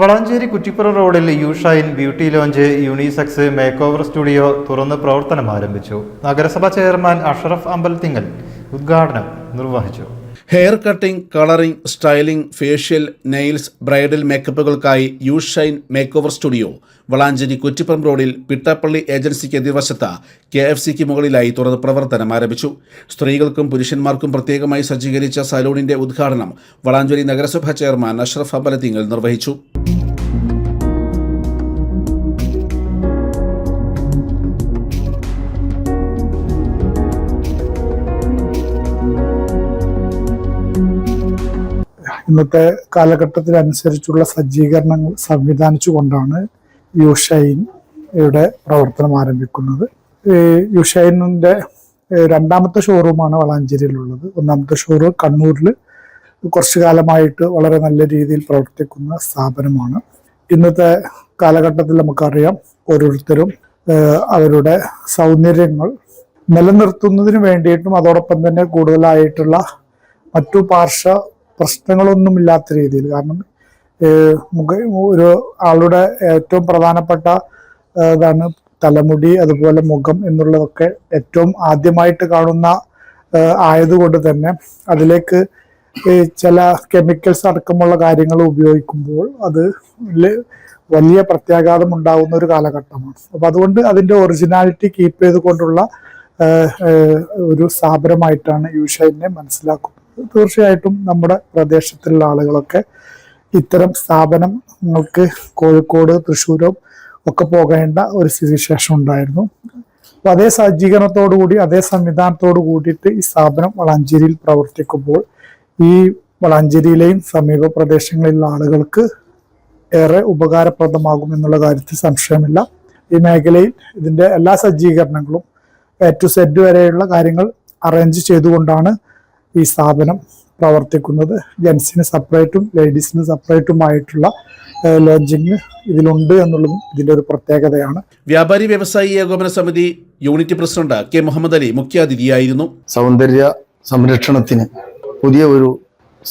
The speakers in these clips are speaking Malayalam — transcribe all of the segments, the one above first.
വളാഞ്ചേരി കുറ്റിപ്പുറ റോഡിൽ U Shine beauty lounge unisex makeover studio തുറന്ന് പ്രവർത്തനം ആരംഭിച്ചു. നഗരസഭാ ചെയർമാൻ അഷറഫ് തിങ്ങൽ ഉദ്ഘാടനം നിർവഹിച്ചു. Hair cutting colouring styling facial nails bridal മേക്കപ്പുകൾക്കായി U Shine makeover studio Valanchery Kuttippuram റോഡിൽ പിട്ടപ്പള്ളി ഏജൻസിക്ക് എതിർവശത്ത് കെ എഫ് സിക്ക് മുകളിലായി തുറന്ന് പ്രവർത്തനം ആരംഭിച്ചു. സ്ത്രീകൾക്കും പുരുഷന്മാർക്കും പ്രത്യേകമായി സജ്ജീകരിച്ച സലൂണിന്റെ ഉദ്ഘാടനം വളാഞ്ചേരി നഗരസഭാ ചെയർമാൻ അഷ്റഫ് അമ്പലത്തിങ്ങൽ നിർവഹിച്ചു. ഇന്നത്തെ കാലഘട്ടത്തിനനുസരിച്ചുള്ള സജ്ജീകരണങ്ങൾ സംവിധാനിച്ചുകൊണ്ടാണ് യുഷൈൻ യുടെ പ്രവർത്തനം ആരംഭിക്കുന്നത്. യുഷൈനിന്റെ രണ്ടാമത്തെ ഷോറൂമാണ് വളാഞ്ചേരിയിലുള്ളത്. ഒന്നാമത്തെ ഷോറൂം കണ്ണൂരിൽ കുറച്ചു കാലമായിട്ട് വളരെ നല്ല രീതിയിൽ പ്രവർത്തിക്കുന്ന സ്ഥാപനമാണ്. ഇന്നത്തെ കാലഘട്ടത്തിൽ നമുക്കറിയാം ഓരോരുത്തരും അവരുടെ സൗന്ദര്യങ്ങൾ നിലനിർത്തുന്നതിന് വേണ്ടിയിട്ടും അതോടൊപ്പം തന്നെ കൂടുതലായിട്ടുള്ള മറ്റു പാർശ്വ പ്രശ്നങ്ങളൊന്നുമില്ലാത്ത രീതിയിൽ. കാരണം മുഖ ഒരു ആളുടെ ഏറ്റവും പ്രധാനപ്പെട്ട ഇതാണ് തലമുടി അതുപോലെ മുഖം എന്നുള്ളതൊക്കെ ഏറ്റവും ആദ്യമായിട്ട് കാണുന്ന ആയതുകൊണ്ട് തന്നെ അതിലേക്ക് ചില കെമിക്കൽസ് അടക്കമുള്ള കാര്യങ്ങൾ ഉപയോഗിക്കുമ്പോൾ അത് വലിയ പ്രത്യാഘാതം ഉണ്ടാകുന്ന ഒരു കാലഘട്ടമാണ്. അപ്പം അതുകൊണ്ട് അതിന്റെ ഒറിജിനാലിറ്റി കീപ്പ് ചെയ്തുകൊണ്ടുള്ള ഒരു സ്ഥാപനമായിട്ടാണ് യൂഷൈനെ മനസ്സിലാക്കുന്നത്. തീർച്ചയായിട്ടും നമ്മുടെ പ്രദേശത്തുള്ള ആളുകളൊക്കെ ഇത്തരം സ്ഥാപനം നിങ്ങൾക്ക് കോഴിക്കോട് തൃശ്ശൂരും ഒക്കെ പോകേണ്ട ഒരു സ്ഥിതിവിശേഷം ഉണ്ടായിരുന്നു. അപ്പൊ അതേ സജ്ജീകരണത്തോടു കൂടി അതേ സംവിധാനത്തോടു കൂടിയിട്ട് ഈ സ്ഥാപനം വളാഞ്ചേരിയിൽ പ്രവർത്തിക്കുമ്പോൾ ഈ വളാഞ്ചേരിയിലെയും സമീപ പ്രദേശങ്ങളിലുള്ള ആളുകൾക്ക് ഏറെ ഉപകാരപ്രദമാകും എന്നുള്ള കാര്യത്തിൽ സംശയമില്ല. ഈ മേഖലയിൽ ഇതിന്റെ എല്ലാ സജ്ജീകരണങ്ങളും എ ടു സെഡ് വരെയുള്ള കാര്യങ്ങൾ അറേഞ്ച് ചെയ്തുകൊണ്ടാണ് ഈ സ്ഥാപനം പ്രവർത്തിക്കുന്നത്. ജെൻസിന് സെപ്പറേറ്റും ലേഡീസിന് സെപ്പറേറ്റുമായിട്ടുള്ള ലോഞ്ചിങ് ഇതിലുണ്ട് എന്നുള്ളതും ഇതിന്റെ ഒരു പ്രത്യേകതയാണ്. വ്യാപാരി വ്യവസായി ഏകോപന സമിതി unit president K Muhammad Ali മുഖ്യാതിഥിയായിരുന്നു. സൗന്ദര്യ സംരക്ഷണത്തിന് പുതിയ ഒരു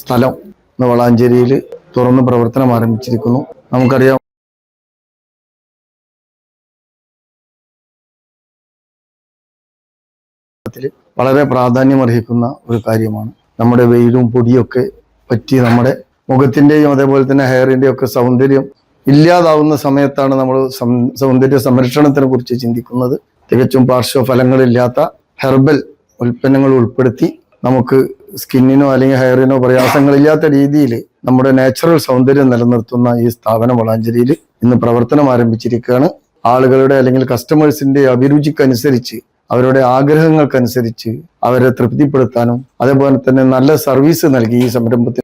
സ്ഥലം വളാഞ്ചേരിയിൽ തുറന്ന് പ്രവർത്തനം ആരംഭിച്ചിരിക്കുന്നു. നമുക്കറിയാം ത്തിൽ വളരെ പ്രാധാന്യമർഹിക്കുന്ന ഒരു കാര്യമാണ്. നമ്മുടെ വെയിലും പൊടിയൊക്കെ പറ്റി നമ്മുടെ മുഖത്തിന്റെയും അതേപോലെ തന്നെ ഹെയറിന്റെയും ഒക്കെ സൗന്ദര്യം ഇല്ലാതാവുന്ന സമയത്താണ് നമ്മൾ സൗന്ദര്യ സംരക്ഷണത്തിനെ കുറിച്ച് ചിന്തിക്കുന്നത്. തികച്ചും പാർശ്വഫലങ്ങളില്ലാത്ത ഹെർബൽ ഉൽപ്പന്നങ്ങൾ ഉൾപ്പെടുത്തി നമുക്ക് സ്കിന്നിനോ അല്ലെങ്കിൽ ഹെയറിനോ പ്രയാസങ്ങളില്ലാത്ത രീതിയിൽ നമ്മുടെ നാച്ചുറൽ സൗന്ദര്യം നിലനിർത്തുന്ന ഈ സ്ഥാപനം വളാഞ്ചേരിയിൽ ഇന്ന് പ്രവർത്തനം ആരംഭിച്ചിരിക്കുകയാണ്. ആളുകളുടെ അല്ലെങ്കിൽ കസ്റ്റമേഴ്സിന്റെ അഭിരുചിക്കനുസരിച്ച് അവരുടെ ആഗ്രഹങ്ങൾക്കനുസരിച്ച് അവരെ തൃപ്തിപ്പെടുത്താനും അതേപോലെ തന്നെ നല്ല സർവീസ് നൽകി ഈ സംരംഭത്തിൽ.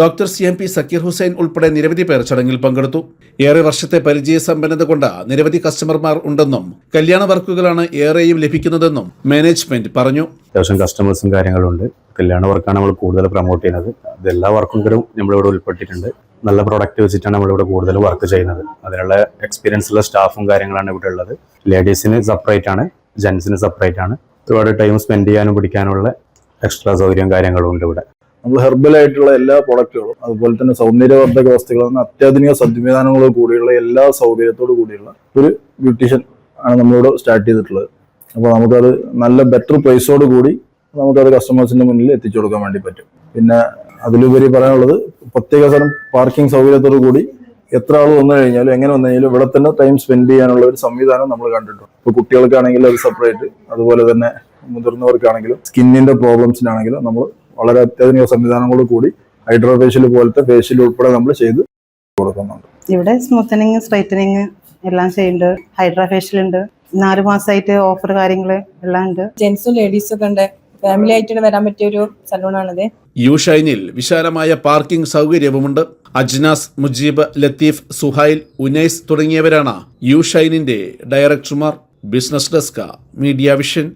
Doctor C M P Zakir Hussain ഉൾപ്പെടെ നിരവധി പേർ ചടങ്ങിൽ പങ്കെടുത്തു. ഏറെ വർഷത്തെ പരിചയ സമ്പന്നത കൊണ്ട് നിരവധി കസ്റ്റമർമാർ ഉണ്ടെന്നും കല്യാണ വർക്കുകളാണ് ഏറെയും ലഭിക്കുന്നതെന്നും മാനേജ്മെന്റ് പറഞ്ഞു. അത്യാവശ്യം കസ്റ്റമേഴ്സും കാര്യങ്ങളുണ്ട്. കല്യാണ വർക്കാണ് നമ്മൾ കൂടുതൽ പ്രൊമോട്ട് ചെയ്യുന്നത്. അത് എല്ലാ വർക്കും നമ്മളിവിടെ ഉൾപ്പെട്ടിട്ടുണ്ട്. നല്ല പ്രോഡക്റ്റ് വെച്ചിട്ടാണ് നമ്മളിവിടെ കൂടുതൽ വർക്ക് ചെയ്യുന്നത്. അതിനുള്ള എക്സ്പീരിയൻസ് ഉള്ള സ്റ്റാഫും കാര്യങ്ങളാണ് ഇവിടെ ഉള്ളത്. ലേഡീസിന് സെപ്പറേറ്റ് ആണ് ജെൻസിന് സെപ്പറേറ്റ് ആണ്. ഒരുപാട് ടൈം സ്പെൻഡ് ചെയ്യാനും പിടിക്കാനുള്ള എക്സ്ട്രാ സൗകര്യവും കാര്യങ്ങളും ഉണ്ട് ഇവിടെ. നമ്മൾ ഹെർബൽ ആയിട്ടുള്ള എല്ലാ പ്രൊഡക്റ്റുകളും അതുപോലെ തന്നെ സൗന്ദര്യവർദ്ധക വസ്തുക്കളും അത്യാധുനിക സംവിധാനങ്ങളോട് കൂടിയുള്ള എല്ലാ സൗകര്യത്തോടു കൂടിയുള്ള ഒരു ബ്യൂട്ടീഷ്യൻ ആണ് നമ്മളോട് സ്റ്റാർട്ട് ചെയ്തിട്ടുള്ളത്. അപ്പോൾ നമുക്കത് നല്ല ബെറ്റർ പ്രൈസോട് കൂടി നമുക്കത് കസ്റ്റമേഴ്സിന്റെ മുന്നിൽ എത്തിച്ചു കൊടുക്കാൻ വേണ്ടി പറ്റും. പിന്നെ അതിലുപരി പറയാനുള്ളത് പ്രത്യേക സ്ഥലം പാർക്കിംഗ് സൗകര്യത്തോടു കൂടി എത്ര ആൾ വന്നു കഴിഞ്ഞാലും എങ്ങനെ വന്നു കഴിഞ്ഞാലും ഇവിടെ തന്നെ ടൈം സ്പെൻഡ് ചെയ്യാനുള്ള ഒരു സംവിധാനം നമ്മൾ കണ്ടിട്ടുണ്ട്. ഇപ്പോൾ കുട്ടികൾക്കാണെങ്കിലും അത് സെപ്പറേറ്റ് അതുപോലെ തന്നെ മുതിർന്നവർക്കാണെങ്കിലും സ്കിന്നിന്റെ പ്രോബ്ലംസിനാണെങ്കിലും നമ്മൾ വളരെ അത്യാധുനിക സംവിധാനങ്ങളോട് കൂടി ഹൈഡ്രോ ഫേഷ്യൽ പോലത്തെ ഫേഷ്യൽ ഉൾപ്പെടെ നമ്മൾ ചെയ്ത് കൊടുക്കുന്നുണ്ട്. ഇവിടെ സ്മൂത്തനിങ് സ്ട്രൈറ്റനിങ് എല്ലാം ചെയ്യുന്നുണ്ട്. ഹൈഡ്രാ ഫേഷ്യൽ ഉണ്ട്. നാല് മാസമായിട്ട് ഓഫർ കാര്യങ്ങൾ എല്ലാം ഉണ്ട്. ജെന്റ്സും ലേഡീസും ഒക്കെ ഉണ്ട്. ഫാമിലി ആയിട്ട് വരാൻ പറ്റിയ ഒരു സലൂണാണിത്. യു ഷൈനിൽ വിശാലമായ പാർക്കിംഗ് സൗകര്യവുമുണ്ട്. അജ്നാസ് മുജീബ് ലത്തീഫ് സുഹൈൽ ഉനൈസ് തുടങ്ങിയവരാണ് യു ഷൈനിന്റെ ഡയറക്ടർമാർ. Business desk media vision.